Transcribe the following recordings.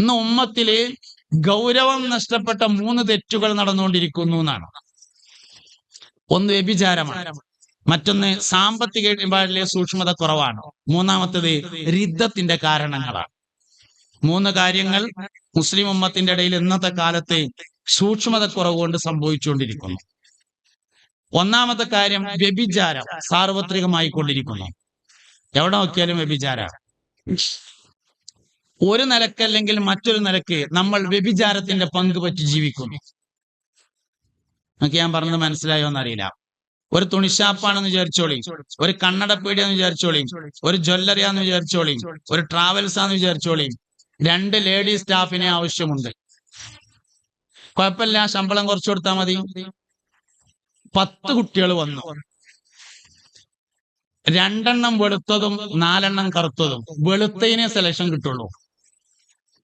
ഇന്ന് ഉമ്മത്തിൽ ഗൗരവം നഷ്ടപ്പെട്ട മൂന്ന് തെറ്റുകൾ നടന്നുകൊണ്ടിരിക്കുന്നു എന്നാണ്. ഒന്ന് വ്യഭിചാരമാണ്. മറ്റൊന്ന് സാമ്പത്തിക ഇടപാടിലെ സൂക്ഷ്മത കുറവാണ്. മൂന്നാമത്തത് രിദ്ധത്തിന്റെ കാരണങ്ങളാണ്. മൂന്ന് കാര്യങ്ങൾ മുസ്ലിം ഉമ്മത്തിന്റെ ഇടയിൽ ഇന്നത്തെ കാലത്ത് സൂക്ഷ്മത കുറവ് കൊണ്ട് സംഭവിച്ചുകൊണ്ടിരിക്കുന്നു. ഒന്നാമത്തെ കാര്യം വ്യഭിചാരം സാർവത്രികമായിക്കൊണ്ടിരിക്കുന്നു. എവിടെ നോക്കിയാലും വ്യഭിചാരമാണ്. ഒരു നിലക്കല്ലെങ്കിൽ മറ്റൊരു നിലയ്ക്ക് നമ്മൾ വ്യഭിചാരത്തിന്റെ പങ്ക് പറ്റി ജീവിക്കുന്നു. നമുക്ക് ഞാൻ പറഞ്ഞത് മനസ്സിലായോ എന്നറിയില്ല. ഒരു തുണിഷാപ്പാണെന്ന് വിചാരിച്ചോളി ഒരു കണ്ണട കണ്ണടപ്പീടിയാന്ന് വിചാരിച്ചോളി ഒരു ജ്വല്ലറിയാന്ന് വിചാരിച്ചോളി ഒരു ട്രാവൽസ് ആന്ന് വിചാരിച്ചോളി. രണ്ട് ലേഡി സ്റ്റാഫിനെ ആവശ്യമുണ്ട്. കുഴപ്പമില്ല ശമ്പളം കുറച്ചു കൊടുത്താൽ മതി. പത്ത് കുട്ടികൾ വന്നു. രണ്ടെണ്ണം വെളുത്തതും നാലെണ്ണം കറുത്തതും. വെളുത്തതിനെ സെലക്ഷൻ കിട്ടുള്ളൂ.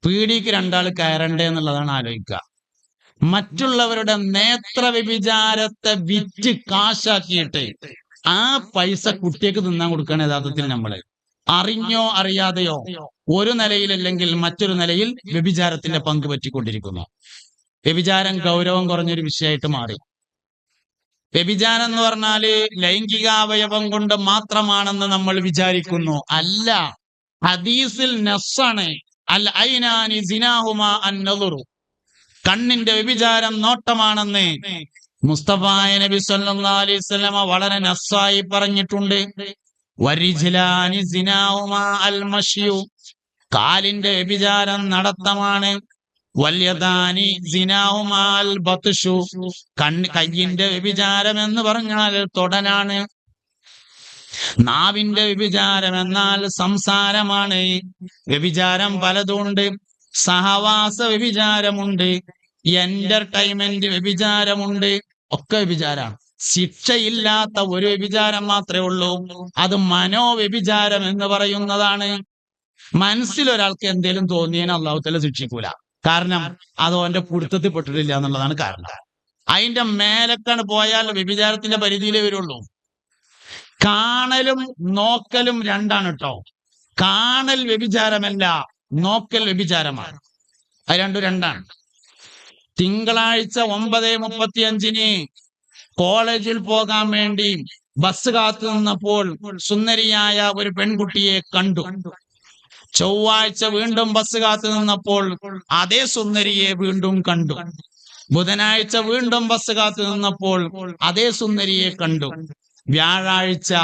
പീടിക്ക് രണ്ടാൾ കയറണ്ടേ എന്നുള്ളതാണ് ആലോചിക്കുക. മറ്റുള്ളവരുടെ നേത്ര വ്യഭിചാരത്തെ വിറ്റ് കാശാക്കിയിട്ട് ആ പൈസ കുട്ടിക്ക് തിന്നാൻ കൊടുക്കണം യഥാർത്ഥത്തിൽ നമ്മൾ. അറിഞ്ഞോ അറിയാതെയോ ഒരു നിലയിലല്ലെങ്കിൽ മറ്റൊരു നിലയിൽ വ്യഭിചാരത്തിന്റെ പങ്ക് പറ്റിക്കൊണ്ടിരിക്കുന്നു. വ്യഭിചാരം ഗൗരവം കുറഞ്ഞൊരു വിഷയമായിട്ട് മാറി. വ്യഭിചാരം എന്ന് പറഞ്ഞാൽ ലൈംഗികാവയവം കൊണ്ട് മാത്രമാണെന്ന് നമ്മൾ വിചാരിക്കുന്നു. അല്ല ഹദീസിൽ നസ്സാണ്. അൽ ഐനാനി അന്നതുറു കണ്ണിന്റെ വ്യഭിചാരം നോട്ടമാണെന്ന് മുസ്തഫായ നബി സല്ലല്ലാഹു അലൈഹി വളരെ നസ്സായി പറഞ്ഞിട്ടുണ്ട്. അൽ കാലിന്റെ വ്യഭിചാരം നടത്തമാണ്. വല്യദാനി സിനാവുമാൽ ബത്തുഷു കണ്ണ് കയ്യിന്റെ വ്യഭിചാരം എന്ന് പറഞ്ഞാൽ തൊടനാണ്. നാവിന്റെ വ്യഭിചാരം എന്നാൽ സംസാരമാണ്. വ്യഭിചാരം പലതുണ്ട്. സഹവാസ വ്യഭിചാരമുണ്ട്. എന്റർടൈൻമെന്റ് വ്യഭിചാരമുണ്ട്. ഒക്കെ വ്യഭിചാരമാണ് ശിക്ഷയില്ലാത്ത ഒരു വ്യഭിചാരം മാത്രമേ ഉള്ളൂ. അത് മനോവ്യഭിചാരം എന്ന് പറയുന്നതാണ്. മനസ്സിൽ ഒരാൾക്ക് എന്തെങ്കിലും തോന്നിയാൽ അള്ളാഹുത്തല ശിക്ഷിക്കൂല. കാരണം അത് അവന്റെ പുടുത്തത്തിൽ പെട്ടിട്ടില്ല എന്നുള്ളതാണ് കാരണം. അതിന്റെ മേലക്കാണ് പോയാൽ വ്യഭിചാരത്തിന്റെ പരിധിയിലേ വരുള്ളൂ. കാണലും നോക്കലും രണ്ടാണ് കേട്ടോ കാണൽ വ്യഭിചാരമല്ല നോക്കൽ വ്യഭിചാരമാണ്. അത് രണ്ടും രണ്ടാണ്. തിങ്കളാഴ്ച ഒമ്പത് മുപ്പത്തി അഞ്ചിന് കോളേജിൽ പോകാൻ വേണ്ടി ബസ് കാത്തു നിന്നപ്പോൾ സുന്ദരിയായ ഒരു പെൺകുട്ടിയെ കണ്ടു. ചൊവ്വാഴ്ച വീണ്ടും ബസ് കാത്തു നിന്നപ്പോൾ അതേ സുന്ദരിയെ വീണ്ടും കണ്ടു. ബുധനാഴ്ച വീണ്ടും ബസ് കാത്തു നിന്നപ്പോൾ അതേ സുന്ദരിയെ കണ്ടു. വ്യാഴാഴ്ച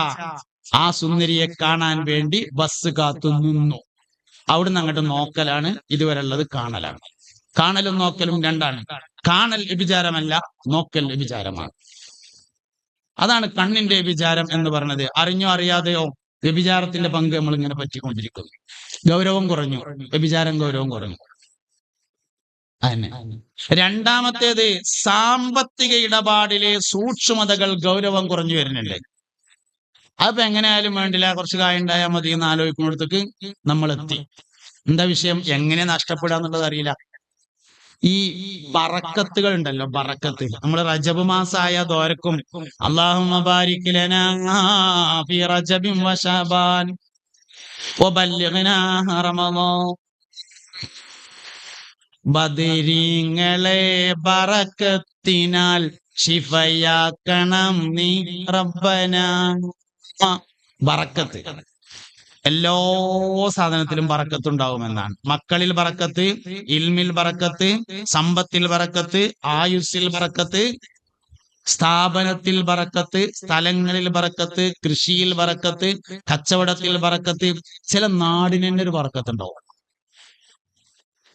ആ സുന്ദരിയെ കാണാൻ വേണ്ടി ബസ് കാത്തു നിന്നു. അവിടുന്ന് അങ്ങോട്ട് നോക്കലാണ് ഇതുവരെ ഉള്ളത് കാണലാണ്. കാണലും നോക്കലും രണ്ടാണ്. കാണൽ വിചാരമല്ല നോക്കൽ വിചാരമാണ് അതാണ് കണ്ണിന്റെ വിചാരം എന്ന് പറഞ്ഞത്. അറിഞ്ഞോ അറിയാതെയോ വ്യഭിചാരത്തിന്റെ പങ്ക് നമ്മൾ ഇങ്ങനെ പറ്റിക്കൊണ്ടിരിക്കുന്നു. ഗൗരവം കുറഞ്ഞു. വ്യഭിചാരം ഗൗരവം കുറഞ്ഞു. അതന്നെ. രണ്ടാമത്തേത് സാമ്പത്തിക ഇടപാടിലെ സൂക്ഷ്മതകൾ ഗൗരവം കുറഞ്ഞു വരുന്നുണ്ട്. അപ്പൊ എങ്ങനെയായാലും വേണ്ടില്ല. കുറച്ച് കായുണ്ടായാൽ മതി എന്ന് ആലോചിക്കുന്നിടത്തേക്ക് നമ്മൾ എത്തി എന്താ വിഷയം? എങ്ങനെ നഷ്ടപ്പെടുക എന്നുള്ളത് അറിയില്ല. ഈ ബറക്കത്തുകൾ ഉണ്ടല്ലോ ബറക്കത്ത്. നമ്മൾ റജബ് മാസായ ദോരക്കും അള്ളാഹുമ്മ ബദരീങ്ങളെ പറക്കത്തിനാൽ ശിഫയാക്കണം നീ റബ്ബന. ബറക്കത്ത്. എല്ലാ സാധനത്തിലും ബറക്കത്ത് ഉണ്ടാവുമെന്നാണ് മക്കളിൽ ബറക്കത്ത് ഇൽമിൽ ബറക്കത്ത് സമ്പത്തിൽ ബറക്കത്ത് ആയുസ്സിൽ ബറക്കത്ത് സ്ഥാപനത്തിൽ ബറക്കത്ത് സ്ഥലങ്ങളിൽ ബറക്കത്ത് കൃഷിയിൽ ബറക്കത്ത് കച്ചവടത്തിൽ ബറക്കത്ത് ചില നാടിന് തന്നെ ഒരു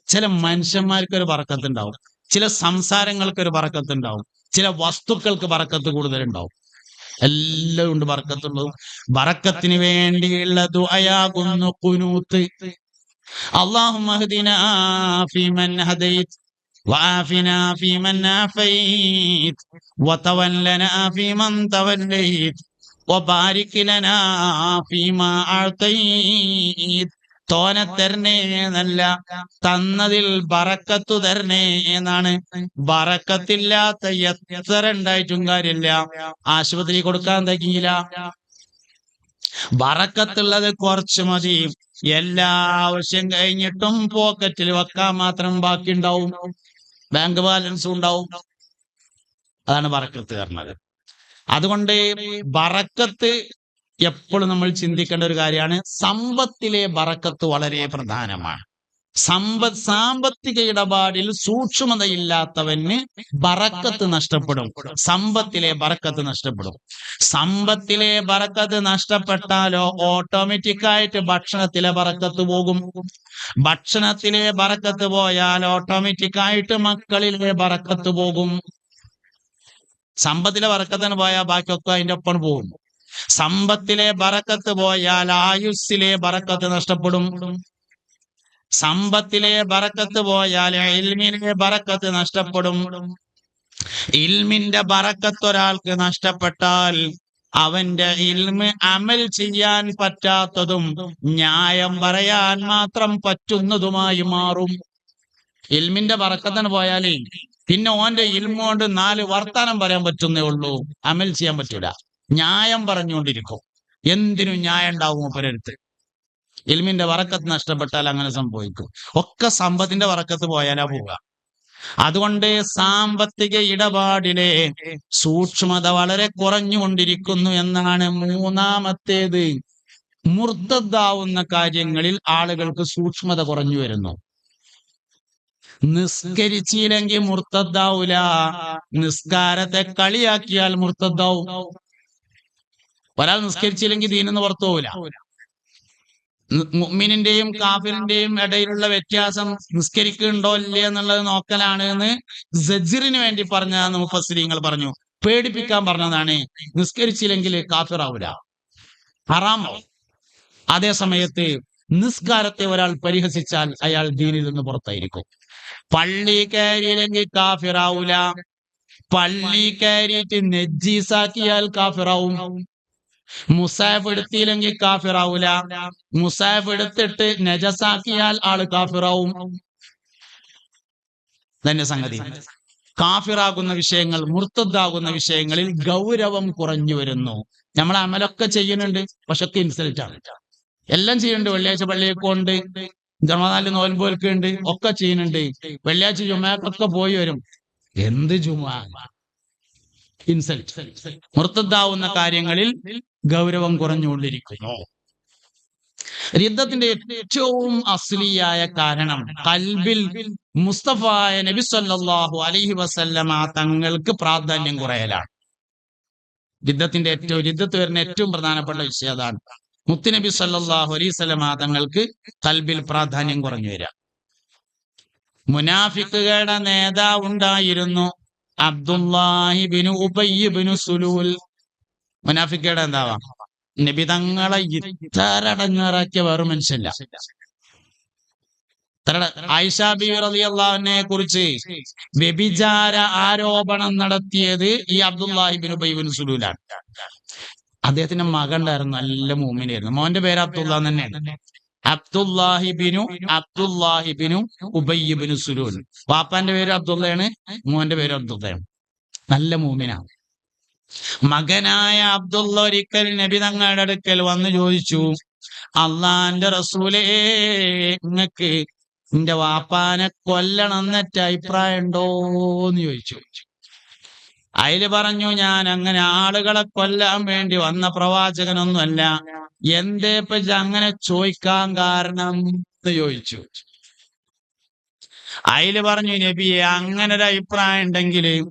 ചില മനുഷ്യന്മാർക്ക് ഒരു ബറക്കത്ത് ഉണ്ടാവും ചില സംസാരങ്ങൾക്ക് ഒരു ബറക്കത്ത് ഉണ്ടാവും ചില വസ്തുക്കൾക്ക് ബറക്കത്ത് കൂടുതലുണ്ടാവും എല്ലാം ഉണ്ട് ബറക്കത്തുള്ളതും ബറക്കത്തിന് വേണ്ടിയുള്ള ദുആയാകുന്നു കുനൂത്ത് اللهم اهدنا فيمن هديت وعافنا فيمن عافيت وتولنا فيمن توليت وبارك لنا فيما أعطيت തോനെ തരണേ എന്നല്ല തന്നതിൽ ബറക്കത്തു തരണേ എന്നാണ്. ബറക്കത്തില്ലാത്ത എത്ര ഉണ്ടായിട്ടും കാര്യമില്ല. ആശുപത്രി കൊടുക്കാൻ തയ്ക്കില്ല ബറക്കത്തുള്ളത് കുറച്ച് മതി. എല്ലാ ആവശ്യം കഴിഞ്ഞിട്ടും പോക്കറ്റിൽ വെക്കാൻ മാത്രം ബാക്കി ഉണ്ടാവും ബാങ്ക് ബാലൻസ് ഉണ്ടാവും. അതാണ് ബറക്കത്ത് പറഞ്ഞത്. അതുകൊണ്ട് ബറക്കത്ത് എപ്പോഴും നമ്മൾ ചിന്തിക്കേണ്ട ഒരു കാര്യമാണ് സമ്പത്തിലെ ബറക്കത്ത് വളരെ പ്രധാനമാണ്. സമ്പത്ത് സാമ്പത്തിക ഇടപാടിൽ സൂക്ഷ്മതയില്ലാത്തവന് ബറക്കത്ത് നഷ്ടപ്പെടും. സമ്പത്തിലെ ബറക്കത്ത് നഷ്ടപ്പെടും. സമ്പത്തിലെ ബറക്കത്ത് നഷ്ടപ്പെട്ടാലോ ഓട്ടോമാറ്റിക് ആയിട്ട് ഭക്ഷണത്തിലെ ബറക്കത്ത് പോകും. ഭക്ഷണത്തിലെ ബറക്കത്ത് പോയാൽ ഓട്ടോമാറ്റിക് ആയിട്ട് മക്കളിലെ ബറക്കത്ത് പോകും. സമ്പത്തിലെ ബറക്കത്തിന് പോയാൽ ബാക്കിയൊക്കെ അതിന്റെ ഒപ്പം പോകും. സമ്പത്തിലെ ബറക്കത്ത് പോയാൽ ആയുസ്സിലെ ബറക്കത്ത് നഷ്ടപ്പെടും. സമ്പത്തിലെ ബറക്കത്ത് പോയാൽ എൽമിലെ ബറക്കത്ത് നഷ്ടപ്പെടും. ഇൽമിന്റെ ബറക്കത്ത് ഒരാൾക്ക് നഷ്ടപ്പെട്ടാൽ അവന്റെ ഇൽമ് അമൽ ചെയ്യാൻ പറ്റാത്തതും ന്യായം പറയാൻ മാത്രം പറ്റുന്നതുമായി മാറും. ഇൽമിന്റെ ബറക്കത്തിന് പോയാലേ പിന്നെ ഓന്റെ ഇൽമോണ്ട് നാല് വർത്താനം പറയാൻ പറ്റുന്നേ ഉള്ളൂ. അമൽ ചെയ്യാൻ പറ്റൂല. ന്യായം പറഞ്ഞുകൊണ്ടിരിക്കും. എന്തിനും ന്യായം ഉണ്ടാവും മൂപ്പരടുത്ത് എൽമിന്റെ വറക്കത്ത് നഷ്ടപ്പെട്ടാൽ അങ്ങനെ സംഭവിക്കും. ഒക്കെ സമ്പത്തിന്റെ വറക്കത്ത് പോയാലാ പോവുക. അതുകൊണ്ട് സാമ്പത്തിക ഇടപാടിലെ സൂക്ഷ്മത വളരെ കുറഞ്ഞുകൊണ്ടിരിക്കുന്നു എന്നാണ് മൂന്നാമത്തേത്. മുർദ്ദാവുന്ന കാര്യങ്ങളിൽ ആളുകൾക്ക് സൂക്ഷ്മത കുറഞ്ഞു വരുന്നു. നിസ്കരിച്ചില്ലെങ്കിൽ മുർത്തദ്ദാവൂല. നിസ്കാരത്തെ കളിയാക്കിയാൽ മുർത്തദ്ദാവും. ഒരാൾ നിസ്കരിച്ചില്ലെങ്കിൽ ദീനെന്ന് പുറത്തു പോവില്ല. മുഅ്മിനിന്റെയും കാഫിറിന്റെയും ഇടയിലുള്ള വ്യത്യാസം നിസ്കരിക്കുന്നുണ്ടോ ഇല്ലേ എന്നുള്ളത് നോക്കലാണ് എന്ന് ജജിറിന് വേണ്ടി പറഞ്ഞ മുഫസ്ലിങ്ങൾ പറഞ്ഞു. പേടിപ്പിക്കാൻ പറഞ്ഞതാണ് നിസ്കരിച്ചില്ലെങ്കിൽ കാഫിറാവൂല. ഹറാമാവും. അതേ സമയത്ത് നിസ്കാരത്തെ ഒരാൾ പരിഹസിച്ചാൽ അയാൾ ദീനിൽ നിന്ന് പുറത്തായിരിക്കും. പള്ളി കയറിയില്ലെങ്കിൽ കാഫിറാവൂല. പള്ളി കയറിയിട്ട് നെജ്ജീസാക്കിയാൽ കാഫിറാവും. മുസാഫ് എടുത്തില്ലെങ്കിൽ കാഫിറാവൂല. മുസാഫ് എടുത്തിട്ട് നജസാക്കിയാൽ ആൾ കാഫിറാവും. തന്നെ സംഗതി. കാഫിറാകുന്ന വിഷയങ്ങൾ മുർത്തദ്ദാകുന്ന വിഷയങ്ങളിൽ ഗൗരവം കുറഞ്ഞു വരുന്നു. നമ്മൾ അമലൊക്കെ ചെയ്യുന്നുണ്ട് പക്ഷെ ഒക്കെ ഇൻസൾട്ട് ആണ്. എല്ലാം ചെയ്യുന്നുണ്ട്. വെള്ളിയാഴ്ച പള്ളിയൊക്കെ ഉണ്ട് ജമാനാല് നോൻപോൽക്കുണ്ട് ഒക്കെ ചെയ്യുന്നുണ്ട്. വെള്ളിയാഴ്ച ജുമാക്കൊക്കെ പോയി വരും. എന്ത് ജുമാ? ഇൻസൾട്ട്. മുർത്തദ്ദാവുന്ന കാര്യങ്ങളിൽ ഗൗരവം കുറഞ്ഞുകൊണ്ടിരിക്കുന്നു. യുദ്ധത്തിന്റെ ഏറ്റവും അസ്ലിയായ കാരണം കൽബിൽ മുസ്തഫായ നബി സല്ലാഹു അലഹി വസല്ലമ തങ്ങൾക്ക് പ്രാധാന്യം കുറയലാണ്. യുദ്ധത്തിന്റെ ഏറ്റവും യുദ്ധത്ത് വരുന്ന ഏറ്റവും പ്രധാനപ്പെട്ട വിഷയം അതാണ്. മുത്തുനബി സല്ലാഹു അലൈഹി വസല്ലമ തങ്ങൾക്ക് കൽബിൽ പ്രാധാന്യം കുറഞ്ഞു വരാം മുനാഫിക്കുകളുടെ നേതാവ് ഉണ്ടായിരുന്നു. അബ്ദുല്ലാഹിബിനു ഉബയ്യബിനു സുലൂൽ. മുനാഫിക്കയുടെ എന്താവാ? നബി തങ്ങളെ ഇത്തരടങ്ങാറാക്കിയ വേറെ മനുഷ്യല്ല ആയിഷ ബി റളിയല്ലാഹുവിനെ കുറിച്ച് വ്യഭിചാര ആരോപണം നടത്തിയത് ഈ അബ്ദുല്ലാഹിബിൻ ഉബൈബിൻ സുലൂലാണ്. അദ്ദേഹത്തിന്റെ മകൻ ഉണ്ടായിരുന്നു നല്ല മൂമിനായിരുന്നു. മോന്റെ പേര് അബ്ദുള്ള തന്നെയാണ്. അബ്ദുല്ലാഹിബിനു അബ്ദുല്ലാഹിബിനു ഉബയ്യബിനു സുലൂൻ വാപ്പാന്റെ പേര് അബ്ദുള്ളയാണ് മോന്റെ പേര് അബ്ദുള്ളയാണ്. നല്ല മൂമിനാണ് മകനായ അബ്ദുള്ള ഒരിക്കൽ നബി തങ്ങളുടെ അടുക്കൽ വന്ന് ചോദിച്ചു അള്ളാന്റെ റസൂലേ നിങ്ങക്ക് നിന്റെ വാപ്പാനെ കൊല്ലണം എന്നിട്ട് അഭിപ്രായം ഉണ്ടോന്ന് ചോദിച്ചു. അതിൽ പറഞ്ഞു ഞാൻ അങ്ങനെ ആളുകളെ കൊല്ലാൻ വേണ്ടി വന്ന പ്രവാചകനൊന്നുമല്ല. എന്തേ പറ്റി അങ്ങനെ ചോദിക്കാൻ കാരണം? എന്ന് ചോദിച്ചു. അയിൽ പറഞ്ഞു നബിയെ അങ്ങനെ ഒരു അഭിപ്രായം ഉണ്ടെങ്കിൽ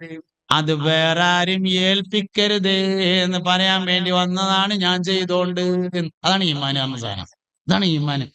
അത് വേറെ ആരും ഏൽപ്പിക്കരുത് എന്ന് പറയാൻ വേണ്ടി വന്നതാണ് ഞാൻ ചെയ്തോണ്ട്. അതാണ് ഈമാൻ എന്ന സാധനം ഇതാണ് ഈമാൻ